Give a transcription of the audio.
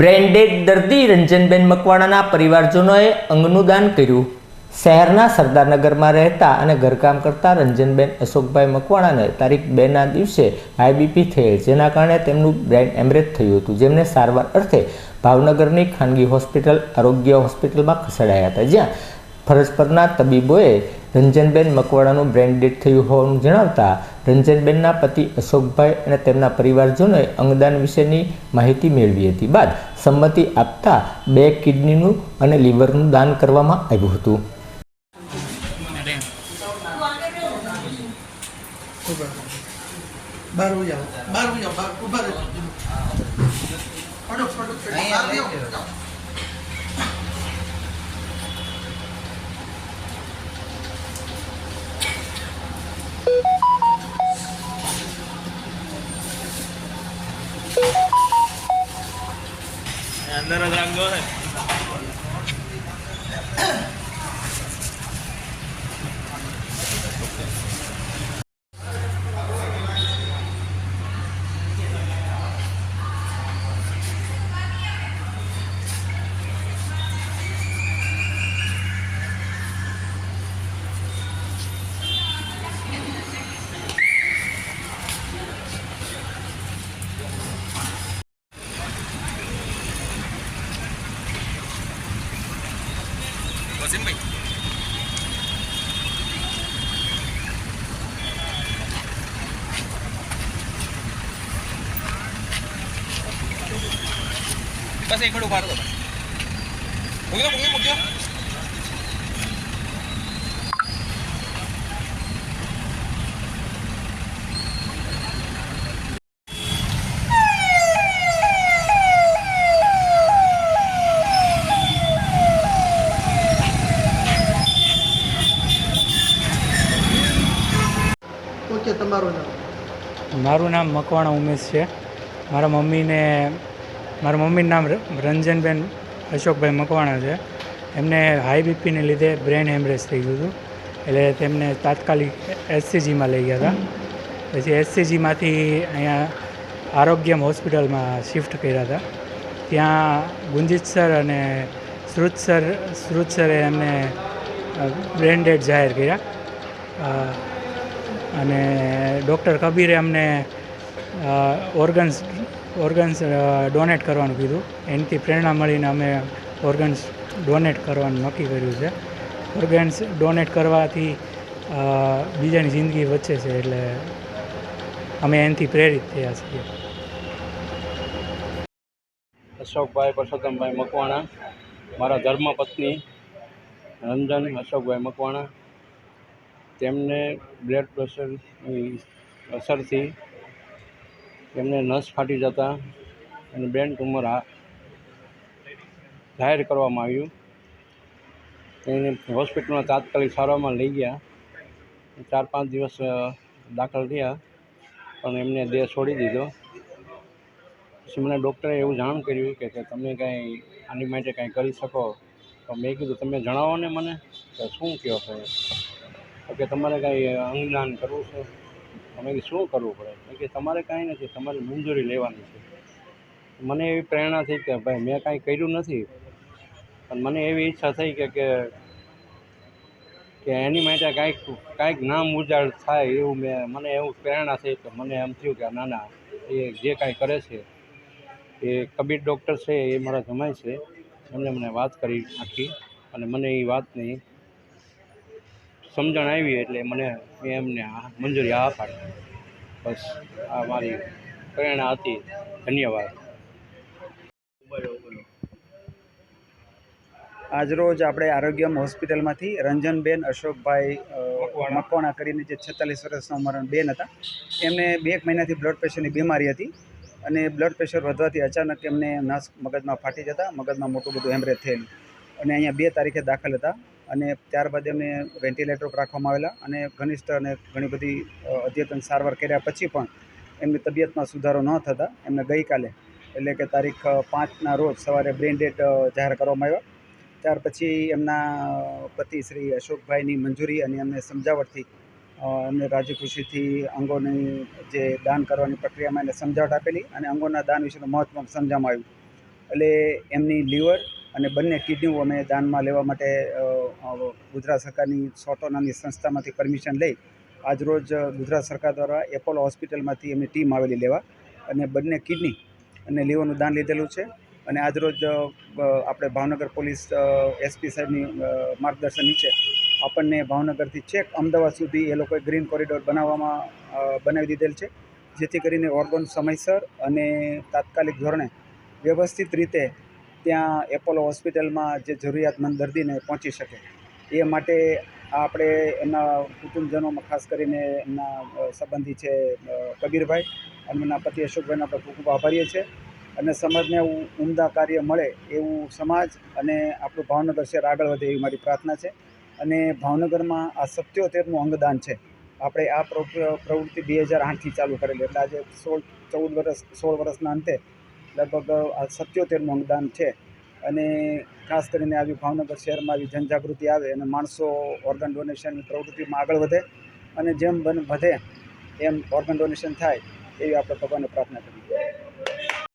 Branded દર્દી રંજનબેન મકવાણાના પરિવારજનોએ અંગનું દાન કર્યું. શહેરના સરદારનગરમાં રહેતા અને ઘરકામ કરતા રંજનબેન અશોકભાઈ મકવાણાને તારીખ બેના દિવસે આઈબીપી થયેલ, જેના કારણે તેમનું બ્રેન એમરેજ થયું હતું, જેમને સારવાર અર્થે ભાવનગરની ખાનગી હોસ્પિટલ, આરોગ્ય હોસ્પિટલમાં ખસેડાયા હતા. જ્યાં ફરજ પરના તબીબોએ રંજનબેન મકવાણાનું બ્રેન ડેડ થયું હોવાનું જણાવતા રંજનબેનના પતિ અશોકભાઈ અને તેમના પરિવારજનોએ અંગદાન વિશેની માહિતી મેળવી હતી. બાદ સંમતિ આપતા બે કિડનીનું અને લીવરનું દાન કરવામાં આવ્યું હતું. બહાર Andar otra cosa. રાખજો ને વસીમભાઈ. બસ એક મિનિટ ઊભા રહો. મૂકી દો મૂકી મૂકી ઓકે તમારું નામ? મારું નામ મકવાણા ઉમેશ છે. મારા મમ્મીને, મારા મમ્મીનું નામ રંજનબેન અશોકભાઈ મકવાણા છે. એમને હાઈ બીપીને લીધે બ્રેન હેમરેજ થઈ ગયું હતું. એટલે તેમને તાત્કાલિક એસસીજીમાં લઈ ગયા હતા. પછી એસસીજીમાંથી અહીંયા આરોગ્યમ હોસ્પિટલમાં શિફ્ટ કર્યા હતા. ત્યાં ગુંજીત સર અને શ્રુત સર, શ્રુત સરે એમને બ્રેન્ડેડ જાહેર કર્યા. અને ડૉક્ટર કબીરે અમને ઓર્ગન્સ ઓર્ગન્સ ડોનેટ કરવાનું કીધું. એનાથી પ્રેરણા મળીને અમે ઓર્ગન્સ ડોનેટ કરવાનું નક્કી કર્યું છે. ઓર્ગન્સ ડોનેટ કરવાથી બીજાની જિંદગી વચ્ચે છે એટલે અમે એનાથી પ્રેરિત થયા છીએ. અશોકભાઈ પરસોત્તમભાઈ મકવાણા, મારા ધર્મપત્ની રંજન અશોકભાઈ મકવાણા તેમને બ્લડ પ્રેશરની અસરથી તેમને નસ ફાટી જતા અને બ્રેન ટ્યુમર આ જાહેર કરવામાં આવ્યું. તેને હોસ્પિટલમાં તાત્કાલિક સારવારમાં લઈ ગયા. ચાર પાંચ દિવસ દાખલ થયા, પણ એમને દેહ છોડી દીધો. પછી મને ડૉક્ટરે એવું જાણ કર્યું કે તમે કાંઈ આની માટે કાંઈ કરી શકો. તો મેં કીધું, તમે જણાવો ને મને, કે શું કહો છો? કે તમારે કાંઈ અંગદાન કરવું છે? તો મેં કીધું શું કરવું પડે? કે તમારે કાંઈ નથી, તમારી મંજૂરી લેવાની છે. મને એવી પ્રેરણા થઈ કે, ભાઈ, મેં કાંઈ કર્યું નથી. પણ મને એવી ઈચ્છા થઈ કે કે કે એની માટે કાંઈક કાંઈક નામ ઉજાડ થાય એવું મેં, મને એવું પ્રેરણા થઈ કે મને એમ થયું કે, ના ના, એ જે કાંઈ કરે છે, એ કબીર ડૉક્ટર છે, એ મારા જમાય છે. એમણે મને વાત કરી આખી અને મને એ વાતની સમજણ આવી એટલે મને મેં એમને મંજૂરી આ પાડી બસ આ મારી પ્રેરણા હતી. ધન્યવાદ. આજરોજ આપણે આરોગ્યમ હોસ્પિટલમાંથી રંજનબેન અશોકભાઈ મકવાણા. મકવાણા કરીને જે છેતાલીસ વર્ષના મરણ બેન હતા એમને બે એક મહિનાથી બ્લડ પ્રેશરની બીમારી હતી અને બ્લડ પ્રેશર વધવાથી અચાનક એમને નસ મગજમાં ફાટી જતા મગજમાં મોટું બધું હેમરેજ થયેલું. અને અહીંયા બે તારીખે દાખલ હતા. અને ત્યારબાદ એમને વેન્ટિલેટર પર રાખવામાં આવેલા અને ઘનિષ્ઠ અને ઘણી બધી અદ્યતન સારવાર કર્યા પછી પણ એમની તબિયતમાં સુધારો ન થતાં એમને ગઈકાલે, એટલે કે તારીખ પાંચના રોજ સવારે બ્રેન ડેડ જાહેર કરવામાં આવ્યા. ત્યાર પછી એમના પતિ શ્રી અશોકભાઈની મંજૂરી અને એમને સમજાવટથી એમને રાજી અંગોની જે દાન કરવાની પ્રક્રિયામાં એને સમજાવટ આપેલી અને અંગોના દાન વિશેનું મહત્ત્વ સમજાવવામાં આવ્યું. એટલે એમની લીવર અને બંને કિડનીઓ અમે દાનમાં લેવા માટે ગુજરાત સરકારની સોટોનાની સંસ્થામાંથી પરમિશન લઈ આજરોજ ગુજરાત સરકાર દ્વારા એપોલો હોસ્પિટલમાંથી એમની ટીમ આવેલી લેવા અને બંને કિડની અને લીવરનું દાન લીધેલું છે. અને આજરોજ આપણે ભાવનગર પોલીસ એસપી સાહેબની માર્ગદર્શન નીચે આપણને ભાવનગરથી છેક અમદાવાદ સુધી એ લોકોએ ગ્રીન કોરિડોર બનાવવામાં બનાવી દીધેલ છે. જેથી કરીને ઓર્ગન સમયસર અને તાત્કાલિક ધોરણે વ્યવસ્થિત રીતે ત્યાં એપોલો હોસ્પિટલમાં જે જરૂરિયાતમંદ દર્દીને પહોંચી શકે. એ માટે આપણે એમના કુટુંબજનોમાં ખાસ કરીને એમના સંબંધી છે કબીરભાઈ અને એમના પતિ અશોકભાઈના આપણે ખૂબ ખૂબ આભારીએ છીએ. અને સમાજને ઉમદા કાર્ય મળે એવું સમાજ અને આપણું ભાવનગર શહેર આગળ વધે એવી મારી પ્રાર્થના છે. અને ભાવનગરમાં આ સત્યોતેરનું અંગદાન છે. આપણે આ પ્રવૃ- પ્રવૃત્તિ બે હજાર આઠથી ચાલુ કરેલી. એટલે આજે સોળ, ચૌદ વર્ષ, સોળ વર્ષના અંતે લગભગ સત્યોતેરનું અંગદાન છે. અને ખાસ કરીને આવી ભાવનગર શહેરમાં આવી જનજાગૃતિ આવે અને માણસો ઓર્ગન ડોનેશનની પ્રવૃત્તિમાં આગળ વધે અને જેમ બને વધે એમ ઓર્ગન ડોનેશન થાય એવી આપણે ભગવાનને પ્રાર્થના કરીએ.